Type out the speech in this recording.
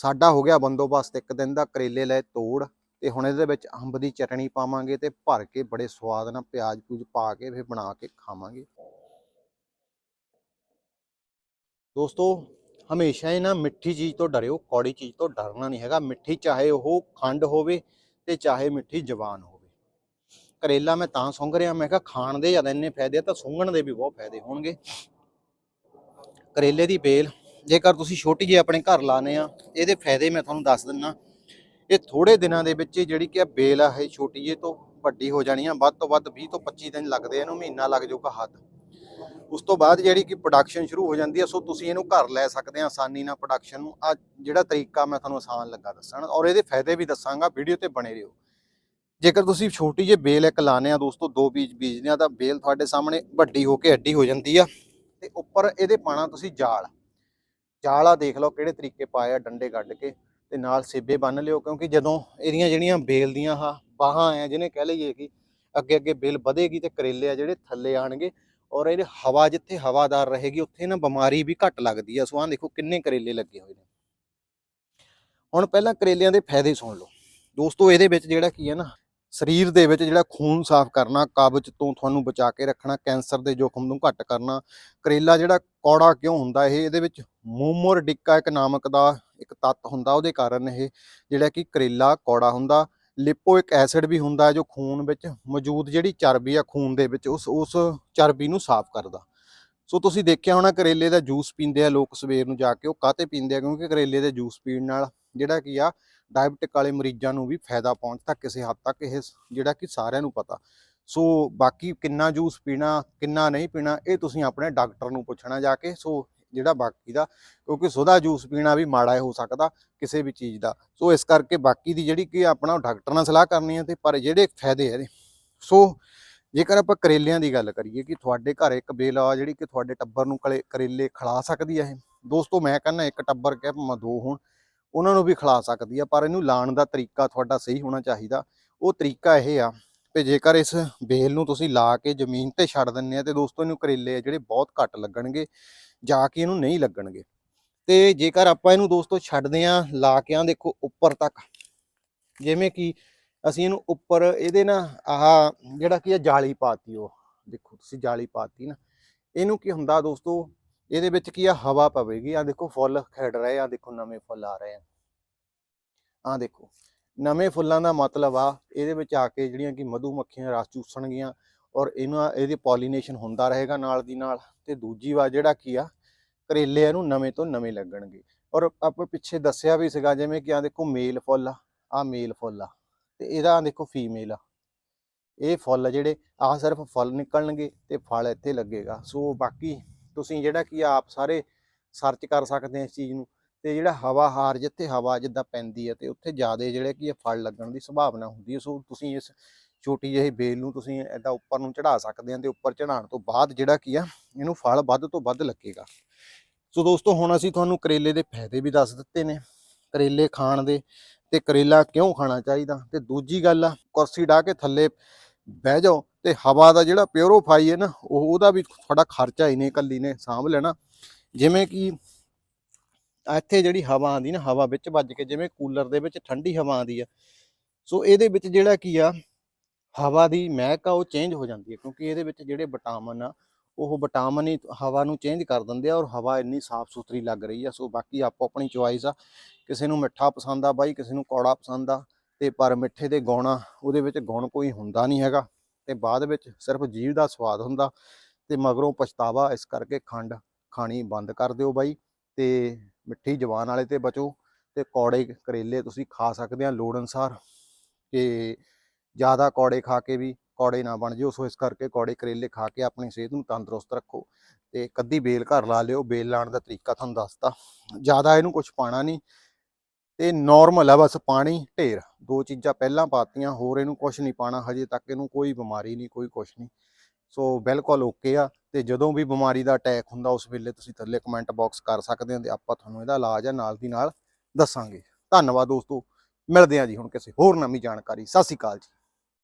ਸਾਡਾ ਹੋ ਗਿਆ ਬੰਦੋਬਸਤ, ਇੱਕ ਦਿਨ ਦਾ ਕਰੇਲੇ ਲੈ ਤੋੜ ਤੇ ਹੁਣ ਇਹਦੇ ਵਿੱਚ ਅੰਬ ਦੀ ਚਟਣੀ ਪਾਵਾਂਗੇ ਤੇ ਭਰ ਕੇ ਬੜੇ ਸਵਾਦ ਨਾਲ ਪਿਆਜ਼ ਪੂਜ ਪਾ ਕੇ ਫਿਰ ਬਣਾ ਕੇ ਖਾਵਾਂਗੇ। ਦੋਸਤੋ, ਹਮੇਸ਼ਾ ਹੀ ਨਾ ਮਿੱਠੀ ਚੀਜ਼ ਤੋਂ ਡਰਿਓ, ਕੌੜੀ ਚੀਜ਼ ਤੋਂ ਡਰਨਾ ਨਹੀਂ ਹੈਗਾ। ਮਿੱਠੀ ਚਾਹੇ ਉਹ ਖੰਡ ਹੋਵੇ ਤੇ ਚਾਹੇ ਮਿੱਠੀ ਜ਼ਬਾਨ ਹੋਵੇ। ਕਰੇਲਾ ਮੈਂ ਤਾਂ ਸੁੰਘ ਰਿਹਾ, ਮੈਂ ਕਿਹਾ ਖਾਣ ਦੇ ਜ਼ਿਆਦਾ ਇੰਨੇ ਫਾਇਦੇ ਆ ਤਾਂ ਸੁੰਘਣ ਦੇ ਵੀ ਬਹੁਤ ਫਾਇਦੇ ਹੋਣਗੇ। ਕਰੇਲੇ ਦੀ ਬੇਲ ਜੇਕਰ ਤੁਸੀਂ ਛੋਟੀ ਜਿਹੀ ਆਪਣੇ ਘਰ ਲਾਣੇ ਆ, ਇਹਦੇ ਫਾਇਦੇ ਮੈਂ ਤੁਹਾਨੂੰ ਦੱਸ ਦਿੰਨਾ। ਇਹ ਥੋੜੇ ਦਿਨਾਂ ਦੇ ਵਿੱਚ ਜਿਹੜੀ ਕਿ ਆ ਬੇਲ ਆ, ਇਹ ਛੋਟੀ ਜਿਹੀ ਤੋਂ ਵੱਡੀ ਹੋ ਜਾਣੀ ਆ, ਵੱਧ ਤੋਂ ਵੱਧ 20 ਤੋਂ 25 ਦਿਨ ਲੱਗਦੇ ਆ, ਇਹਨੂੰ ਮਹੀਨਾ ਲੱਗ ਜਾਊਗਾ ਹੱਦ। ਉਸ ਤੋਂ ਬਾਅਦ ਜਿਹੜੀ ਕਿ ਪ੍ਰੋਡਕਸ਼ਨ ਸ਼ੁਰੂ ਹੋ ਜਾਂਦੀ ਹੈ ਸੋ ਤੁਸੀਂ ਇਹਨੂੰ ਘਰ ਲੈ ਸਕਦੇ ਆ ਆਸਾਨੀ ਨਾਲ ਪ੍ਰੋਡਕਸ਼ਨ ਨੂੰ। ਆ ਜਿਹੜਾ ਤਰੀਕਾ ਮੈਂ ਤੁਹਾਨੂੰ ਆਸਾਨ ਲੱਗਾ ਦੱਸਣ, ਔਰ ਇਹਦੇ ਫਾਇਦੇ ਵੀ ਦੱਸਾਂਗਾ ਵੀਡੀਓ ਤੇ ਬਣੇ ਰਹੋ। ਜੇਕਰ ਤੁਸੀਂ ਛੋਟੀ ਜਿਹੀ ਬੇਲ ਇੱਕ ਲਾਣੇ ਆ ਦੋਸਤੋ, ਦੋ ਬੀਜ ਬੀਜਦੇ ਆ, ਤਾਂ ਬੇਲ ਤੁਹਾਡੇ ਸਾਹਮਣੇ ਵੱਡੀ ਹੋ ਕੇ ਅੱਡੀ ਹੋ ਜਾਂਦੀ ਆ, ਤੇ ਉੱਪਰ ਇਹਦੇ ਪਾਣਾ ਤੁਸੀਂ ਜਾਲ। ਜਾਲ ਦੇਖ ਲਓ ਕਿਹੜੇ ਤਰੀਕੇ ਪਾਇਆ ਡੰਡੇ ਕੱਢ ਕੇ ਤੇ ਨਾਲ ਸੇਬੇ ਬੰਨ ਲਿਓ, ਕਿਉਂਕਿ ਜਦੋਂ ਇਹਦੀਆਂ ਜਿਹੜੀਆਂ ਬੇਲ ਦੀਆਂ ਆ ਬਾਹਾਂ ਆ, ਜਿਹਨੇ ਕਹਿ ਲਈਏ ਕਿ ਅੱਗੇ ਅੱਗੇ ਬੇਲ ਵਧੇਗੀ ਤੇ ਕਰੇਲੇ ਆ ਜਿਹੜੇ ਥੱਲੇ ਆਣਗੇ ਔਰ ਇਹਦੇ ਹਵਾ ਜਿੱਥੇ ਹਵਾਦਾਰ ਰਹੇਗੀ, ਉੱਥੇ ਨਾ ਬਿਮਾਰੀ ਵੀ ਘੱਟ ਲੱਗਦੀ ਆ। ਸੋ ਆਹ ਦੇਖੋ ਕਿੰਨੇ ਕਰੇਲੇ ਲੱਗੇ ਹੋਏ ਨੇ। ਹੁਣ ਪਹਿਲਾਂ ਕਰੇਲਿਆਂ ਦੇ ਫਾਇਦੇ ਸੁਣ ਲਓ। ਦੋਸਤੋ, ਇਹਦੇ ਵਿੱਚ ਜਿਹੜਾ ਕੀ ਹੈ ਨਾ ਸਰੀਰ ਦੇ ਵਿੱਚ ਜਿਹੜਾ ਖੂਨ ਸਾਫ਼ ਕਰਨਾ, ਕਾਬਜ਼ ਤੋਂ ਤੁਹਾਨੂੰ ਬਚਾ ਕੇ ਰੱਖਣਾ, ਕੈਂਸਰ ਦੇ ਜੋਖਮ ਨੂੰ ਘੱਟ ਕਰਨਾ, ਕਰੇਲਾ ਜਿਹੜਾ ਕੌੜਾ ਕਿਉਂ ਹੁੰਦਾ ਇਹ, ਇਹਦੇ ਵਿੱਚ ਮੋਮੋਰ ਡਿੱਕਾ ਇੱਕ ਨਾਮਕ ਦਾ ਇੱਕ ਤੱਤ ਹੁੰਦਾ, ਉਹਦੇ ਕਾਰਨ ਇਹ ਜਿਹੜਾ ਕਿ ਕਰੇਲਾ ਕੌੜਾ ਹੁੰਦਾ ਲਿਪੋਇਕ ਐਸਿਡ ਵੀ ਹੁੰਦਾ ਜੋ ਖੂਨ ਵਿੱਚ ਮੌਜੂਦ ਜਿਹੜੀ ਚਰਬੀ ਆ ਖੂਨ ਦੇ ਵਿੱਚ, ਉਸ ਉਸ ਚਰਬੀ ਨੂੰ ਸਾਫ਼ ਕਰਦਾ। ਸੋ ਤੁਸੀਂ ਦੇਖਿਆ ਹੋਣਾ ਕਰੇਲੇ ਦਾ ਜੂਸ ਪੀਂਦੇ ਆ ਲੋਕ ਸਵੇਰ ਨੂੰ ਜਾ ਕੇ, ਉਹ ਕਾਹਤੇ ਪੀਂਦੇ ਆ? ਕਿਉਂਕਿ ਕਰੇਲੇ ਦੇ ਜੂਸ ਪੀਣ ਨਾਲ ਜਿਹੜਾ ਕੀ ਆ ਡਾਇਬਟਿਕ ਵਾਲੇ ਮਰੀਜ਼ਾਂ ਨੂੰ ਵੀ ਫਾਇਦਾ ਪਹੁੰਚਦਾ ਕਿਸੇ ਹੱਦ ਤੱਕ ਇਹ ਜਿਹੜਾ ਕਿ ਸਾਰਿਆਂ ਨੂੰ ਪਤਾ। ਸੋ ਬਾਕੀ ਕਿੰਨਾ ਜੂਸ ਪੀਣਾ, ਕਿੰਨਾ ਨਹੀਂ ਪੀਣਾ, ਇਹ ਤੁਸੀਂ ਆਪਣੇ ਡਾਕਟਰ ਨੂੰ ਪੁੱਛਣਾ ਜਾ ਕੇ, ਸੋ ਜਿਹੜਾ ਬਾਕੀ ਦਾ, ਕਿਉਂਕਿ ਸੋਦਾ ਜੂਸ ਪੀਣਾ ਵੀ ਮਾੜਾ ਹੋ ਸਕਦਾ ਕਿਸੇ ਵੀ ਚੀਜ਼ ਦਾ। ਸੋ ਇਸ ਕਰਕੇ ਬਾਕੀ ਦੀ ਜਿਹੜੀ ਕਿ ਆਪਣਾ ਡਾਕਟਰ ਨਾਲ ਸਲਾਹ ਕਰਨੀ ਹੈ ਤੇ ਪਰ ਜਿਹੜੇ ਫਾਇਦੇ ਆ ਇਹਦੇ। ਸੋ ਜੇਕਰ ਆਪਾਂ ਕਰੇਲਿਆਂ ਦੀ ਗੱਲ ਕਰੀਏ ਕਿ ਤੁਹਾਡੇ ਘਰ ਇੱਕ ਬੇਲ ਆ ਜਿਹੜੀ ਕਿ ਤੁਹਾਡੇ ਟੱਬਰ ਨੂੰ ਕਲੇ- ਕਰੇਲੇ ਖਿਲਾ ਸਕਦੀ ਹੈ ਇਹ। ਦੋਸਤੋ ਮੈਂ ਕਹਿੰਦਾ ਇੱਕ ਟੱਬਰ ਕਹਿ ਭਾਵੇਂ ਦੋ ਹੋਣ। ਉਹਨਾਂ ਨੂੰ ਵੀ ਖਿਲਾ ਸਕਦੀ ਆ, ਪਰ ਇਹਨੂੰ ਲਾਉਣ ਦਾ ਤਰੀਕਾ ਤੁਹਾਡਾ ਸਹੀ ਹੋਣਾ ਚਾਹੀਦਾ। ਉਹ ਤਰੀਕਾ ਇਹ ਆ ਕਿ ਜੇਕਰ ਇਸ ਬੇਲ ਨੂੰ ਤੁਸੀਂ ਲਾ ਕੇ ਜ਼ਮੀਨ ਤੇ ਛੱਡ ਦਿੰਦੇ ਆ ਤੇ ਦੋਸਤੋ ਇਹਨੂੰ ਕਰੇਲੇ ਆ ਜਿਹੜੇ ਬਹੁਤ ਘੱਟ ਲੱਗਣਗੇ, ਜਾ ਕੇ ਇਹਨੂੰ ਨਹੀਂ ਲੱਗਣਗੇ। ਤੇ ਜੇਕਰ ਆਪਾਂ ਇਹਨੂੰ ਦੋਸਤੋ ਛੱਡਦੇ ਆ, ਲਾ ਕੇ ਆ ਦੇਖੋ ਉੱਪਰ ਤੱਕ, ਜਿਵੇਂ ਕਿ ਅਸੀਂ ਇਹਨੂੰ ਉੱਪਰ ਇਹਦੇ ਨਾ ਆਹ ਜਿਹੜਾ ਕੀ ਆ, ਜਾਲੀ ਪਾਤੀ ਉਹ, ਦੇਖੋ ਤੁਸੀਂ ਜਾਲੀ ਪਾਤੀ ਨਾ, ਇਹਨੂੰ ਕੀ ਹੁੰਦਾ ਦੋਸਤੋ ਇਹਦੇ ਵਿੱਚ ਕੀ ਆ? ਹਵਾ ਪਵੇਗੀ। ਆ ਦੇਖੋ ਫੁੱਲ ਖਿੜ ਰਹੇ ਆ। ਦੇਖੋ ਨਵੇਂ ਫੁੱਲ ਆ ਰਹੇ ਆ। ਆ ਦੇਖੋ, ਨਵੇਂ ਫੁੱਲਾਂ ਦਾ ਮਤਲਬ ਆ, ਇਹਦੇ ਵਿੱਚ ਆ ਕੇ ਜਿਹੜੀਆਂ ਕਿ ਮਧੂ ਮੱਖੀਆਂ ਰਸ ਚੂਸਣਗੀਆਂ ਔਰ ਇਹਨਾਂ, ਇਹਦੀ ਪੋਲੀਨੇਸ਼ਨ ਹੁੰਦਾ ਰਹੇਗਾ ਨਾਲ ਦੀ ਨਾਲ। ਤੇ ਦੂਜੀ ਵਾਰ ਜਿਹੜਾ ਕੀ ਆ? ਕਰੇਲੇ ਇਹਨੂੰ ਨਵੇਂ ਤੋਂ ਨਵੇਂ ਲੱਗਣਗੇ। ਔਰ ਆਪਾਂ ਪਿੱਛੇ ਦੱਸਿਆ ਵੀ ਸੀਗਾ, ਜਿਵੇਂ ਕਿ ਆ ਦੇਖੋ ਮੇਲ ਫੁੱਲ ਆ ਆ ਮੇਲ ਫੁੱਲ ਆ। ਤੇ ਇਹਦਾ ਆਹ ਦੇਖੋ ਫੀਮੇਲ ਆ। ਇਹ ਫੁੱਲ ਜਿਹੜੇ ਆ ਸਿਰਫ ਫੁੱਲ ਨਿਕਲਣਗੇ ਤੇ ਫਲ ਇੱਥੇ ਲੱਗੇਗਾ। ਸੋ ਬਾਕੀ ਤੁਸੀਂ ਜਿਹੜਾ ਕੀ ਆ ਆਪ ਸਾਰੇ ਸਰਚ ਕਰ ਸਕਦੇ ਆ ਇਸ ਚੀਜ਼ ਨੂੰ, ਤੇ ਜਿਹੜਾ ਹਵਾ ਹਾਰ ਜਿੱਥੇ ਹਵਾ ਜਿੱਦਾਂ ਪੈਂਦੀ ਹੈ ਤੇ ਉੱਥੇ ਜ਼ਿਆਦਾ ਜਿਹੜੇ ਕੀ ਆ ਫਲ ਲੱਗਣ ਦੀ ਸੰਭਾਵਨਾ ਹੁੰਦੀ ਹੈ। ਸੋ ਤੁਸੀਂ ਇਸ ਛੋਟੀ ਜਿਹੀ ਬੇਲ ਨੂੰ ਤੁਸੀਂ ਐਦਾਂ ਉੱਪਰ ਨੂੰ ਚੜਾ ਸਕਦੇ ਆ ਤੇ ਉੱਪਰ ਚੜਾਉਣ ਤੋਂ ਬਾਅਦ ਜਿਹੜਾ ਕੀ ਆ, ਇਹਨੂੰ ਫਲ ਵੱਧ ਤੋਂ ਵੱਧ ਲੱਗੇਗਾ। ਸੋ ਦੋਸਤੋ, ਹੁਣ ਅਸੀਂ ਤੁਹਾਨੂੰ ਕਰੇਲੇ ਦੇ ਫਾਇਦੇ ਵੀ ਦੱਸ ਦਿੱਤੇ ਨੇ, ਕਰੇਲੇ ਖਾਣ ਦੇ ਤੇ ਕਰੇਲਾ ਕਿਉਂ ਖਾਣਾ ਚਾਹੀਦਾ? ਤੇ ਦੂਜੀ ਗੱਲ ਆ, ਕੁਰਸੀ ਢਾ ਕੇ ਥੱਲੇ ਬਹਿ ਜਾਓ ਤੇ ਹਵਾ ਦਾ ਜਿਹੜਾ ਪਿਓਰੋਫਾਈ ਹੈ ਨਾ, ਉਹ ਉਹਦਾ ਵੀ ਤੁਹਾਡਾ ਖਰਚਾ ਹੀ ਨੇ ਕੱਲੀ ਨੇ ਸਾਂਭ ਲੈਣਾ। ਜਿਵੇਂ ਕਿ ਇੱਥੇ ਜਿਹੜੀ ਹਵਾ ਆਉਂਦੀ ਨਾ, ਹਵਾ ਵਿੱਚ ਵੱਜ ਕੇ, ਜਿਵੇਂ ਕੂਲਰ ਦੇ ਵਿੱਚ ਠੰਡੀ ਹਵਾ ਆਉਂਦੀ ਆ, ਸੋ ਇਹਦੇ ਵਿੱਚ ਜਿਹੜਾ ਕੀ ਆ, ਹਵਾ ਦੀ ਮਹਿਕ ਆ, ਉਹ ਚੇਂਜ ਹੋ ਜਾਂਦੀ ਹੈ ਕਿਉਂਕਿ ਇਹਦੇ ਵਿੱਚ ਜਿਹੜੇ ਵਿਟਾਮਿਨ ਆ, ਉਹ ਵਿਟਾਮਿਨ ਹੀ ਹਵਾ ਨੂੰ ਚੇਂਜ ਕਰ ਦਿੰਦੇ ਆ ਔਰ ਹਵਾ ਇੰਨੀ ਸਾਫ਼ ਸੁਥਰੀ ਲੱਗ ਰਹੀ ਆ, ਸੋ ਬਾਕੀ ਆਪੋ ਆਪਣੀ ਚੁਆਇਸ ਆ। ਕਿਸੇ ਨੂੰ ਮਿੱਠਾ ਪਸੰਦ ਆ ਬਾਈ, ਕਿਸੇ ਨੂੰ ਕੌੜਾ ਪਸੰਦ ਆ, ਤੇ ਪਰ ਮਿੱਠੇ ਦੇ ਗਾਉਣਾ ਉਹਦੇ ਵਿੱਚ ਗੁਣ ਕੋਈ ਹੁੰਦਾ ਨਹੀਂ ਹੈਗਾ। ਤੇ ਬਾਅਦ ਵਿੱਚ ਸਿਰਫ ਜੀਭ ਦਾ ਸਵਾਦ ਹੁੰਦਾ ਤੇ ਮਗਰੋਂ ਪਛਤਾਵਾ ਇਸ ਕਰਕੇ ਖੰਡ ਖਾਣੀ ਬੰਦ ਕਰ ਦਿਓ ਬਾਈ ਤੇ ਮਿੱਠੀ ਜ਼ਬਾਨ ਵਾਲੇ ਤੇ ਬਚੋ ਤੇ ਕੌੜੇ ਕਰੇਲੇ ਤੁਸੀਂ ਖਾ ਸਕਦੇ ਆ ਲੋੜ ਅਨਸਾਰ ਕਿ ਜ਼ਿਆਦਾ ਕੌੜੇ ਖਾ ਕੇ ਵੀ ਕੌੜੇ ਨਾ ਬਣ ਜਿਓ, ਸੋ ਇਸ ਕਰਕੇ ਕੌੜੇ ਕਰੇਲੇ ਖਾ ਕੇ ਆਪਣੀ ਸਿਹਤ ਨੂੰ ਤੰਦਰੁਸਤ ਰੱਖੋ ਤੇ ਕੱਦੀ ਬੇਲ ਘਰ ਲਾ ਲਿਓ, ਬੇਲ ਲਾਉਣ ਦਾ ਤਰੀਕਾ ਤੁਹਾਨੂੰ ਦੱਸਤਾ। ਜ਼ਿਆਦਾ ਇਹਨੂੰ ਕੁਝ ਪਾਣਾ ਨਹੀਂ ਤੇ ਨਾਰਮਲ ਆ ਬਸ ਪਾਣੀ, ਢੇਰ। ਦੋ ਚੀਜ਼ਾਂ ਪਹਿਲਾਂ ਪਾਤੀਆਂ, ਹੋਰ ਇਹਨੂੰ ਕੁਝ ਨਹੀਂ ਪਾਣਾ, ਹਜੇ ਤੱਕ ਇਹਨੂੰ ਕੋਈ ਬਿਮਾਰੀ ਨਹੀਂ, ਕੋਈ ਕੁਝ ਨਹੀਂ। ਸੋ ਬਿਲਕੁਲ ਓਕੇ ਆ ਤੇ ਜਦੋਂ ਵੀ ਬਿਮਾਰੀ ਦਾ ਅਟੈਕ ਹੁੰਦਾ, ਉਸ ਵੇਲੇ ਤੁਸੀਂ ਥੱਲੇ ਕਮੈਂਟ ਬਾਕਸ ਕਰ ਸਕਦੇ ਹੋ ਤੇ ਆਪਾਂ ਤੁਹਾਨੂੰ ਇਹਦਾ ਇਲਾਜ ਆ ਨਾਲ ਦੀ ਨਾਲ ਦੱਸਾਂਗੇ। ਧੰਨਵਾਦ ਦੋਸਤੋ, ਮਿਲਦੇ ਹਾਂ ਜੀ ਹੁਣ ਕਿਸੇ ਹੋਰ ਨਵੀਂ ਜਾਣਕਾਰੀ। ਸਤਿ ਸ਼੍ਰੀ ਅਕਾਲ ਜੀ।